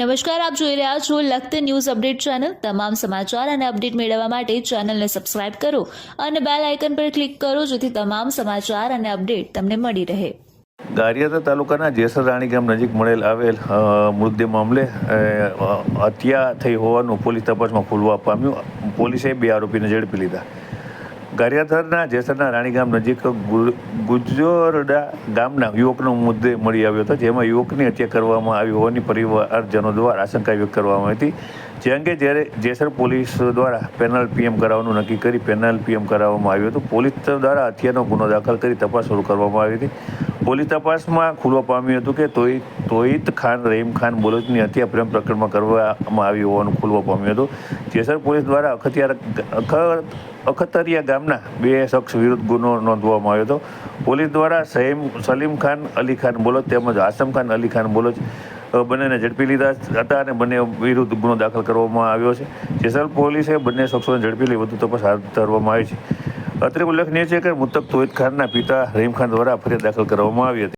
નમસ્કાર, આપ જોઈ રહ્યા છો લખત ન્યૂઝ અપડેટ ચેનલ. તમામ સમાચાર અને અપડેટ મેળવવા માટે ચેનલને સબસ્ક્રાઇબ કરો અને બેલ આઇકન પર ક્લિક કરો જેથી તમામ સમાચાર અને અપડેટ તમને મળી રહે. ગારિયાદા તાલુકાના જેસર રાણી ગામ નજીક મળેલ આવેલ મૃતદેહ મામલે હત્યા થઈ હોવાનું પોલીસ તપાસમાં ખુલવા પામ્યું. પોલીસે બે આરોપીને ઝડપી લીધા. ગારિયાધારના, જેસરના રાણી ગામ નજીક ગુજોરડા ગામના યુવકનો મુદ્દે મળી આવ્યો હતો, જેમાં યુવકની હત્યા કરવામાં આવી હોવાની પરિવારજનો દ્વારા આશંકા વ્યક્ત કરવામાં હતી. જે અંગે જ્યારે જેસર પોલીસ દ્વારા પેનલ પીએમ કરાવવાનું નક્કી કરી, પેનલ પીએમ કરાવવામાં આવ્યું હતું, પોલીસ દ્વારા હત્યાનો ગુનો દાખલ કરી તપાસ શરૂ કરવામાં આવી હતી. પોલીસ તપાસમાં ખુલવા પામ્યું હતું કે તોઈ તોઈત ખાન, રહીમ ખાન બોલોચની હત્યા પ્રેમ પ્રકરણમાં કરવામાં આવી હોવાનું ખુલવા પામ્યું હતું. જેસર પોલીસ દ્વારા અખતિયાર અખ અખતરિયા ગામના બે શખ્સ વિરુદ્ધ ગુનો નોંધવામાં આવ્યો હતો. પોલીસ દ્વારા સહીમ, સલીમ ખાન, અલી ખાન બોલોચ તેમજ આસમ ખાન, અલી ખાન બોલોચ બંનેને ઝડપી લીધા હતા અને બંને વિરુદ્ધ ગુનો દાખલ કરવામાં આવ્યો છે. જેસલ પોલીસે બંને શખ્સોને ઝડપી લઈ વધુ તપાસ હાથ ધરવામાં આવી છે. અત્રે ઉલ્લેખનીય છે કે મૃતક તોહિદ ખાનના પિતા રહીમ ખાન દ્વારા ફરિયાદ દાખલ કરવામાં આવી હતી.